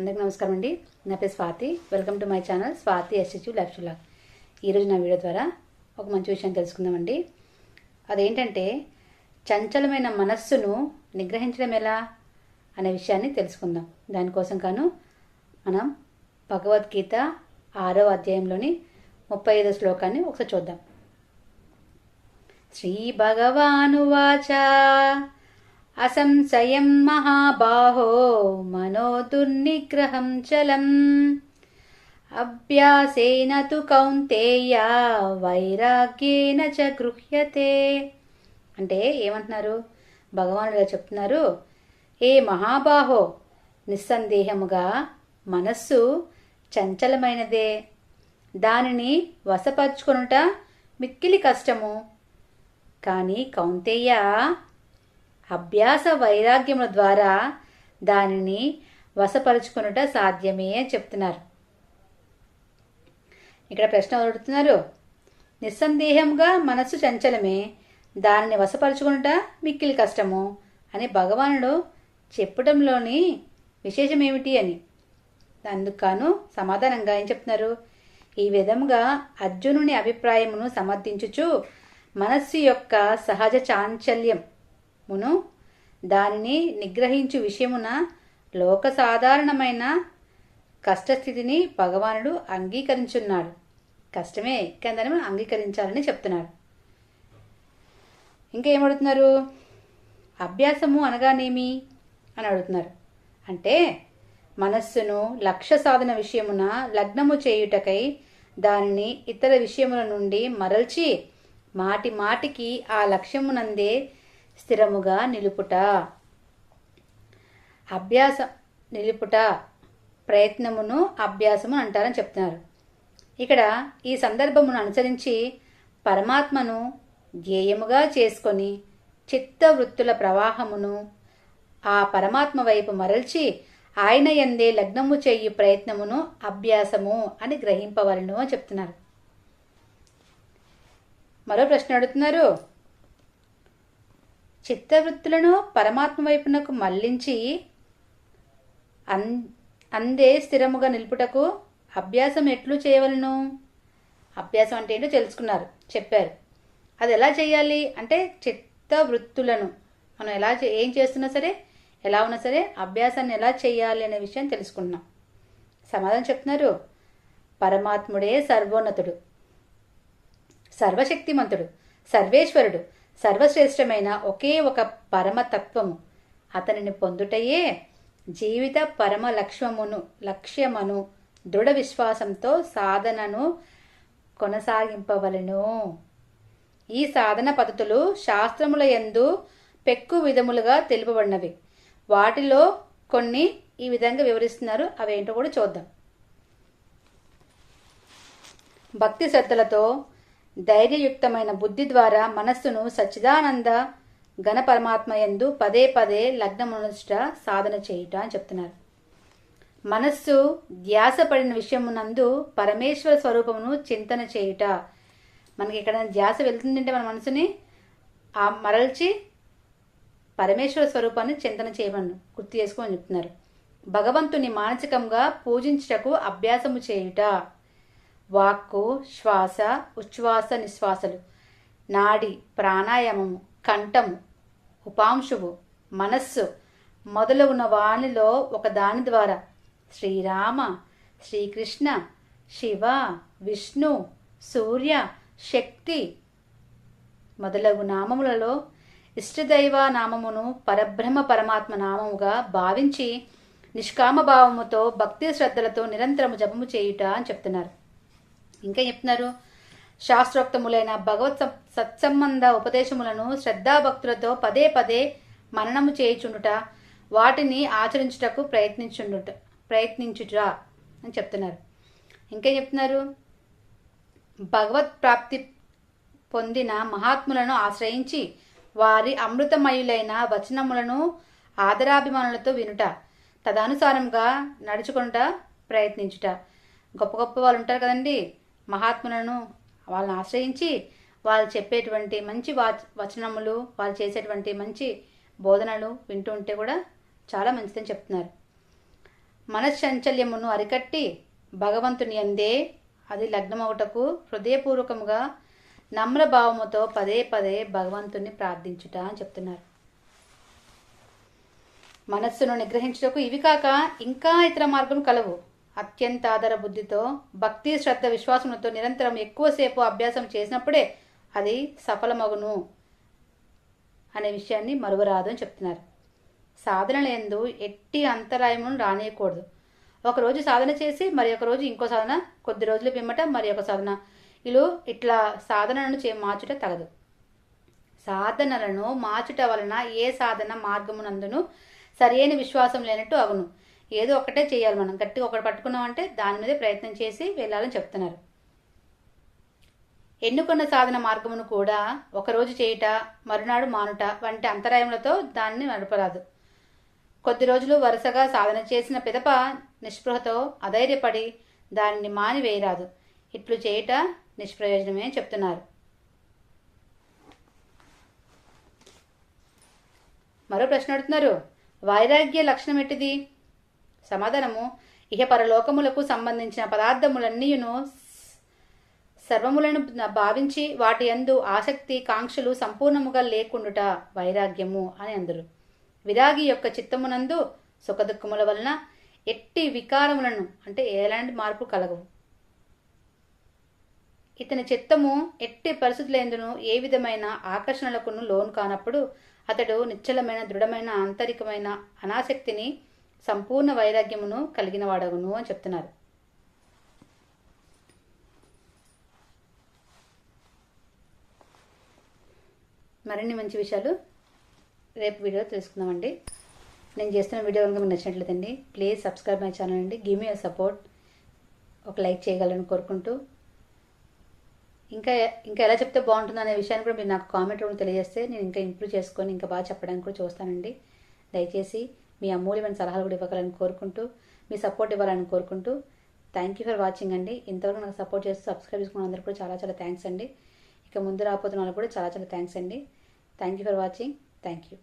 అందరికీ నమస్కారం అండి. నా పేరు Swathi. Welcome to my channel Swathi SHU life log ఈరోజు నా వీడియో ద్వారా ఒక మంచి విషయం తెలుసుకుందామండి అదేంటంటే చంచలమైన మనస్సును నిగ్రహించడం ఎలా అనే విషయాన్ని తెలుసుకుందాం. దానికోసం కాను మనం భగవద్గీత ఆరో అధ్యాయంలోని ముప్పై ఐదో శ్లోకాన్ని ఒకసారి చూద్దాం. శ్రీ భగవానువాచ అసంశయం మహాబాహో మనో దుర్నిగ్రహం చలం. అభ్యాసేన తు కౌంతేయ వైరాగ్యేన చ గృహ్యతే. అంటే ఏమంటున్నారు? భగవానుడు ఇలా చెప్తున్నారు ఏ మహాబాహో నిస్సందేహముగా మనస్సు చంచలమైనదే. దానిని వశపరుచుకొనుట మిక్కిలి కష్టము. కానీ కౌంతేయ అభ్యాస వైరాగ్యముల ద్వారా దానిని వశపరుచుకొనుట సాధ్యమే అని చెప్తున్నారు. ఇక్కడ ప్రశ్న అడుగుతున్నారు. నిస్సందేహంగా మనస్సు చంచలమే దానిని వశపరుచుకునుట మిక్కిలి కష్టము అని భగవానుడు చెప్పడంలోని విశేషం ఏమిటి అని. అందుకు సమాధానంగా ఏం చెప్తున్నారు? ఈ విధముగా అర్జునుని అభిప్రాయమును సమర్థించుచు మనస్సు యొక్క సహజ చాంచల్యం మును దానిని నిగ్రహించు విషయమున లోక సాధారణమైన కష్టస్థితిని భగవానుడు అంగీకరించున్నాడు. కష్టమే కానీ మనం అంగీకరించాలని చెప్తున్నాడు. ఇంకా ఏమడుతున్నారు అభ్యాసము అనగానేమి? అని అడుగుతున్నారు. అంటే మనస్సును లక్ష్య సాధన విషయమున లగ్నము చేయుటకై దానిని ఇతర విషయముల నుండి మరల్చి మాటి మాటికి ఆ లక్ష్యమునందే స్థిరముగా నిలుపుట. అభ్యాసం నిలుపుట ప్రయత్నమును అభ్యాసము అంటారని చెప్తున్నారు. ఇక్కడ ఈ సందర్భమును అనుసరించి పరమాత్మను ధ్యేయముగా చేసుకొని చిత్త వృత్తుల ప్రవాహమును ఆ పరమాత్మ వైపు మరల్చి ఆయన ఎందే లగ్నము చెయ్యి ప్రయత్నమును అభ్యాసము అని గ్రహింపవలను అని చెప్తున్నారు. మరో ప్రశ్న అడుగుతున్నారు. చిత్తవృత్తులను పరమాత్మ వైపునకు మళ్ళించి అన్ అందే స్థిరముగా నిలుపుటకు అభ్యాసం ఎట్లు చేయవలను? అభ్యాసం అంటే ఏంటో తెలుసుకున్నారు చెప్పారు. అది ఎలా చేయాలి అంటే చిత్త వృత్తులను మనం ఎలా ఏం చేస్తున్నా సరే ఎలా ఉన్నా సరే అభ్యాసాన్ని ఎలా చేయాలి అనే విషయం తెలుసుకున్నాం. సమాధానం చెప్తున్నారు. పరమాత్ముడే సర్వోన్నతుడు సర్వశక్తిమంతుడు సర్వేశ్వరుడు సర్వశ్రేష్టమైన ఒకే ఒక పరమతత్వము. అతనిని పొందుటయే జీవిత పరమ లక్ష్యమును లక్ష్యమను దృఢ విశ్వాసంతో సాధనను కొనసాగింపవలను. ఈ సాధన పద్ధతులు శాస్త్రముల యందు పెక్కు విధములుగా తెలుపబడినవి. వాటిలో కొన్ని ఈ విధంగా వివరిస్తున్నారు. అవేంటో కూడా చూద్దాం. భక్తి శ్రద్ధలతో ధైర్యయుక్తమైన బుద్ధి ద్వారా మనస్సును సచ్చిదానంద ఘన పరమాత్మ యందు పదే పదే లగ్నమునుష్ట సాధన చేయుట అని చెప్తున్నారు. మనస్సు ధ్యాస పడిన విషయమునందు పరమేశ్వర స్వరూపమును చింతన చేయుట. మనకి ఇక్కడ ధ్యాస వెళ్తుందంటే మన మనసుని ఆ మరల్చి పరమేశ్వర స్వరూపాన్ని చింతన చేయమని గుర్తు చేసుకోమని చెప్తున్నారు. భగవంతుని మానసికంగా పూజించుటకు అభ్యాసము చేయుట. వాక్కు శ్వాస ఉచ్ఛ్వాస నిశ్వాసలు. నాడి ప్రాణాయామము కంఠము ఉపాంశువు మనస్సు మొదలగున వాణిలో ఒక దాని ద్వారా శ్రీరామ శ్రీకృష్ణ శివ విష్ణు సూర్య శక్తి మొదలగు నామములలో ఇష్టదైవ నామమును పరబ్రహ్మ పరమాత్మ నామముగా భావించి నిష్కామ భావముతో భక్తి శ్రద్ధలతో నిరంతరము జపము చేయుట అని చెప్తున్నారు. ఇంకా చెప్తున్నారు. శాస్త్రోక్తములైన భగవత్ సత్సంబంధ ఉపదేశములను శ్రద్ధాభక్తులతో పదే పదే మననము చేయుచుండుట వాటిని ఆచరించుటకు ప్రయత్నించుండుట ప్రయత్నించుట అని చెప్తున్నారు. ఇంకా చెప్తున్నారు. భగవత్ ప్రాప్తి పొందిన మహాత్ములను ఆశ్రయించి వారి అమృతమయులైన వచనములను ఆదరాభిమానులతో వినుట తదనుసారంగా నడుచుకుంట ప్రయత్నించుట. గొప్ప గొప్ప వాళ్ళు ఉంటారు కదండి. మహాత్ములను వాళ్ళని ఆశ్రయించి వాళ్ళు చెప్పేటువంటి మంచి వచనములు వాళ్ళు చేసేటువంటి మంచి బోధనలు వింటూ ఉంటే కూడా చాలా మంచిదని చెప్తున్నారు. మనశ్చంచల్యమును అరికట్టి భగవంతుని అందే అది లగ్నమవుటకు హృదయపూర్వకముగా నమ్రభావముతో పదే పదే భగవంతుని ప్రార్థించుట అని చెప్తున్నారు. మనస్సును నిగ్రహించుటకు ఇవి కాక ఇంకా ఇతర మార్గం కలవు. అత్యంత ఆధార బుద్ధితో భక్తి శ్రద్ధ విశ్వాసములతో నిరంతరం ఎక్కువసేపు అభ్యాసం చేసినప్పుడే అది సఫలమగును అనే విషయాన్ని మరువరాదు అని చెప్తున్నారు. సాధన ఎందు ఎట్టి అంతరాయమును రానియకూడదు. ఒకరోజు సాధన చేసి మరి ఒక రోజు ఇంకో సాధన కొద్ది రోజులు పిమ్మట మరి ఒక సాధన. ఇలు ఇట్లా సాధనను చే మార్చుట తగదు. సాధనలను మార్చుట వలన ఏ సాధన మార్గమునందును సరైన విశ్వాసం లేనట్టు అగును. ఏదో ఒకటే చేయాలి మనం. గట్టిగా ఒకటి పట్టుకున్నామంటే దాని మీదే ప్రయత్నం చేసి వెళ్ళాలని చెప్తున్నారు. ఎన్నుకున్న సాధన మార్గమును కూడా ఒకరోజు చేయుట మరునాడు మానుట వంటి అంతరాయములతో దాన్ని నడపరాదు. కొద్ది రోజులు వరుసగా సాధన చేసిన పిదప నిస్పృహతో అధైర్యపడి దానిని మాని వేయరాదు ఇట్లు చేయుట నిష్ప్రయోజనమే చెప్తున్నారు. మరో ప్రశ్న అడుగుతున్నారు. వైరాగ్య లక్షణం ఎట్టిది? సమాధానము. ఇహ పరలోకములకు సంబంధించిన పదార్థములన్నీయును సర్వములను భావించి వాటి యందు ఆసక్తి కాంక్షలు సంపూర్ణముగా లేకుండుట వైరాగ్యము అని అందరు. విరాగి యొక్క చిత్తమునందు సుఖదుఖముల వలన ఎట్టి వికారములను అంటే ఎలాంటి మార్పు కలగవు. ఇతని చిత్తము ఎట్టి పరిస్థితులందును ఏ విధమైన ఆకర్షణలకును లోను కానప్పుడు అతడు నిశ్చలమైన దృఢమైన ఆంతరికమైన అనాసక్తిని సంపూర్ణ వైరాగ్యమును కలిగిన వాడగును అని చెప్తున్నారు. మరిన్ని మంచి విషయాలు రేపు వీడియో తెలుసుకుందామండి. నేను చేస్తున్న వీడియో కనుక మీకు నచ్చినట్లయితే ప్లీజ్ సబ్స్క్రైబ్ మై ఛానల్ అండి. గివ్ మీ సపోర్ట్. ఒక లైక్ చేయగలని కోరుకుంటూ. ఇంకా ఇంకా ఎలా చెప్తే బాగుంటుందో అనే విషయాన్ని కూడా మీరు నాకు కామెంట్ రూమ్ తెలియజేస్తే నేను ఇంకా ఇంప్రూవ్ చేసుకొని ఇంకా బాగా చెప్పడానికి కూడా చూస్తానండి. దయచేసి మీ అమూల్యమైన సలహాలు కూడా ఇవ్వగలని కోరుకుంటూ మీ సపోర్ట్ ఇవ్వాలని కోరుకుంటూ థ్యాంక్ యూ ఫర్ వాచింగ్ అండి. ఇంతవరకు నాకు సపోర్ట్ చేస్తూ సబ్స్క్రైబ్ చేసుకున్న అందరూ కూడా చాలా చాలా థ్యాంక్స్ అండి. ఇక ముందు రాబోతున్న వాళ్ళకి కూడా చాలా చాలా థ్యాంక్స్ అండి. Thank you for watching thank you